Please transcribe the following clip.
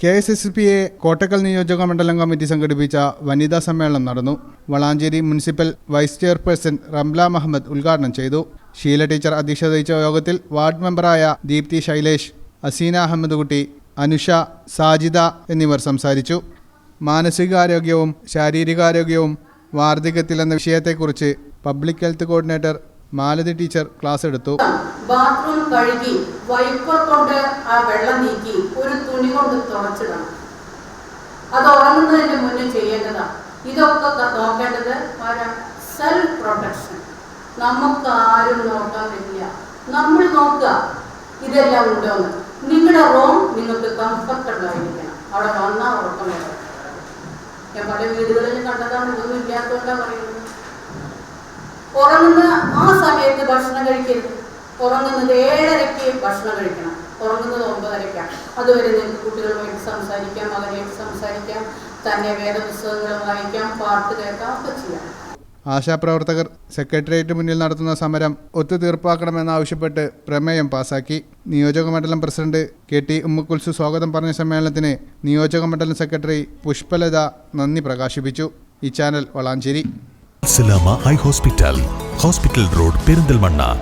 K S S P A Kottakkal നിയോജക മണ്ഡലം committee സംഘടിപ്പിച്ച വനിതാ സമ്മേളനം നടന്നു. Valanchery municipal vice chairperson Ramla Muhammad ഉദ്ഘാടനം ചെയ്തു. ഷീല ടീച്ചർ അധ്യക്ഷത വഹിച്ച യോഗത്തിൽ വാർഡ് മെമ്പറായ ദീപ്തി ശൈലേഷ് അസീന അഹമ്മദ് കുട്ടി അനുഷ സാജിദ എന്നിവർ സംസാരിച്ചു. മാനസികാരോഗ്യവും ശാരീരികാരോഗ്യവും വാർദ്ധക്യത്തിൽ എന്ന വിഷയത്തെക്കുറിച്ച് public health coordinator Malathi teacher class എടുത്തു. ബാത്റൂം കഴുകി വൈപ്പർ കൊണ്ട് ആ വെള്ളം നീക്കി ഒരു തുണി കൊണ്ട് തുറച്ചിടണം അത് ഉറങ്ങുന്നതിന് മുന്നേ ചെയ്യേണ്ടതാണ് ഇതൊക്കെ നോക്കേണ്ടത് സെൽഫ് പ്രൊട്ടക്ഷൻ നമുക്ക് ആരും നോക്കാൻ നമ്മൾ നോക്കുക ഇതെല്ലാം ഉണ്ടോ നിങ്ങളുടെ റൂം നിങ്ങൾക്ക് കംഫർട്ടബിൾ ആയിരിക്കണം. അവിടെ വന്നാൽ ഉറക്കം വരും. ഞാൻ പല വീടുകളിൽ കണ്ടതാണ് ഇതൊന്നും ഇല്ലാത്തതുകൊണ്ടാണ് പറയുന്നത്. ഉറങ്ങുന്ന ആ സമയത്ത് ഭക്ഷണം കഴിക്കരുത്. ഉറങ്ങുന്നത് ഏഴരയ്ക്ക് ഭക്ഷണം കഴിക്കണം. ഉറങ്ങുന്നത് ഒമ്പതരയ്ക്കാണ് അതുവരെ നിങ്ങൾക്ക് കുട്ടികളുമായിട്ട് സംസാരിക്കാം മകനായിട്ട് സംസാരിക്കാം തന്നെ വേദപുസ്തകങ്ങൾ വായിക്കാം പാട്ട് കേൾക്കാം ഒക്കെ ചെയ്യാം. ആശാപ്രവർത്തകർ സെക്രട്ടേറിയറ്റ് മുന്നിൽ നടത്തുന്ന സമരം ഒത്തുതീർപ്പാക്കണമെന്നാവശ്യപ്പെട്ട് പ്രമേയം പാസാക്കി. നിയോജക മണ്ഡലം പ്രസിഡന്റ് കെ ടി ഉമ്മക്കുൽസു സ്വാഗതം പറഞ്ഞ സമ്മേളനത്തിന് നിയോജക മണ്ഡലം സെക്രട്ടറി പുഷ്പലത നന്ദി പ്രകാശിപ്പിച്ചു. ഈ channel Valanchery. சிலாமா eye hospital. Hospital road Perinthalmanna